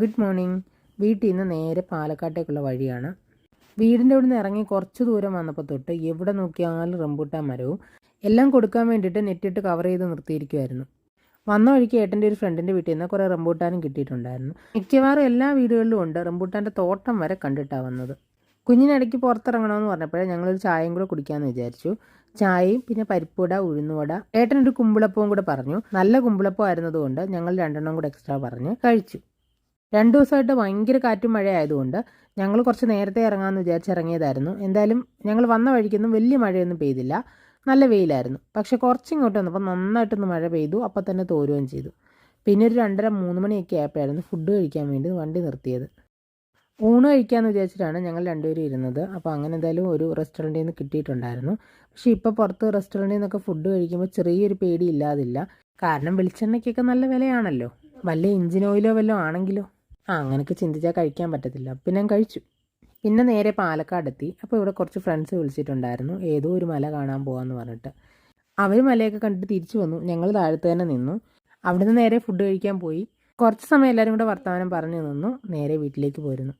Good morning വീട്ടിൽ നിന്ന് നേരെ പാലക്കാട്ടേക്കുള്ള വഴിയാണ്. വീടിന്റെ അവിടെ നിന്ന് ഇറങ്ങി കുറച്ച് ദൂരം വന്നപ്പോൾ തൊട്ട് എവിടെ നോക്കിയാലും റംബൂട്ടാൻ മരവും എല്ലാം കൊടുക്കാൻ വേണ്ടിയിട്ട് നെറ്റിട്ട് കവർ ചെയ്ത് നിർത്തിയിരിക്കുമായിരുന്നു വന്ന വഴിക്ക് ഏട്ടന്റെ ഒരു ഫ്രണ്ടിന്റെ വീട്ടിൽ നിന്ന് കുറേ റംബൂട്ടാനും കിട്ടിയിട്ടുണ്ടായിരുന്നു. മിക്കവാറും എല്ലാ വീടുകളിലും ഉണ്ട് റംബൂട്ടാന്റെ തോട്ടം വരെ കണ്ടിട്ടാണ് വന്നത്. കുഞ്ഞിനിടയ്ക്ക് പുറത്തിറങ്ങണമെന്ന് പറഞ്ഞപ്പോഴേ ഞങ്ങളൊരു ചായയും കൂടെ കുടിക്കാമെന്ന് വിചാരിച്ചു. ചായയും പിന്നെ പരിപ്പുവട ഉഴുന്നുവട ഏട്ടനൊരു കുമ്പിളപ്പവും കൂടെ പറഞ്ഞു. നല്ല കുമ്പിളപ്പം ആയിരുന്നതുകൊണ്ട് ഞങ്ങൾ രണ്ടെണ്ണം കൂടെ എക്സ്ട്രാ പറഞ്ഞ് കഴിച്ചു. രണ്ടു ദിവസമായിട്ട് ഭയങ്കര കാറ്റും മഴ ആയതുകൊണ്ട് ഞങ്ങൾ കുറച്ച് നേരത്തെ ഇറങ്ങാമെന്ന് വിചാരിച്ച് ഇറങ്ങിയതായിരുന്നു. എന്തായാലും ഞങ്ങൾ വന്ന വഴിക്കൊന്നും വലിയ മഴയൊന്നും പെയ്തില്ല. നല്ല വെയിലായിരുന്നു. പക്ഷെ കുറച്ചിങ്ങോട്ട് വന്നപ്പോൾ നന്നായിട്ടൊന്ന് മഴ പെയ്തു. അപ്പോൾ തന്നെ തോരുകയും ചെയ്തു. പിന്നെ ഒരു രണ്ടര മൂന്ന് മണിയൊക്കെ ആയപ്പോഴായിരുന്നു ഫുഡ് കഴിക്കാൻ വേണ്ടി വണ്ടി നിർത്തിയത്. ഊണ് കഴിക്കാമെന്ന് വിചാരിച്ചിട്ടാണ് ഞങ്ങൾ രണ്ടുപേരും ഇരുന്നത്. അപ്പോൾ അങ്ങനെ എന്തായാലും ഒരു റെസ്റ്റോറന്റിൽ നിന്ന് കിട്ടിയിട്ടുണ്ടായിരുന്നു. പക്ഷേ ഇപ്പോൾ പുറത്ത് റെസ്റ്റോറന്റിൽ നിന്നൊക്കെ ഫുഡ് കഴിക്കുമ്പോൾ ചെറിയൊരു പേടി ഇല്ലാതില്ല. കാരണം വെളിച്ചെണ്ണയ്ക്കൊക്കെ നല്ല വിലയാണല്ലോ. വല്ല എഞ്ചിൻ ഓയിലോ വല്ലതും ആണെങ്കിലോ. ആ അങ്ങനെയൊക്കെ ചിന്തിച്ചാൽ കഴിക്കാൻ പറ്റത്തില്ല. പിന്നെ ഞാൻ കഴിച്ചു. പിന്നെ നേരെ പാലക്കാടെത്തി. അപ്പോൾ ഇവിടെ കുറച്ച് ഫ്രണ്ട്സ് വിളിച്ചിട്ടുണ്ടായിരുന്നു. ഏതോ ഒരു മല കാണാൻ പോകാമെന്ന് പറഞ്ഞിട്ട്. അവർ മലയൊക്കെ കണ്ടിട്ട് തിരിച്ചു വന്നു. ഞങ്ങൾ താഴത്ത് തന്നെ നിന്നു. അവിടുന്ന് നേരെ ഫുഡ് കഴിക്കാൻ പോയി. കുറച്ച് സമയം എല്ലാവരും കൂടെ വർത്തമാനം പറഞ്ഞു നിന്നു. നേരെ വീട്ടിലേക്ക് പോയിരുന്നു.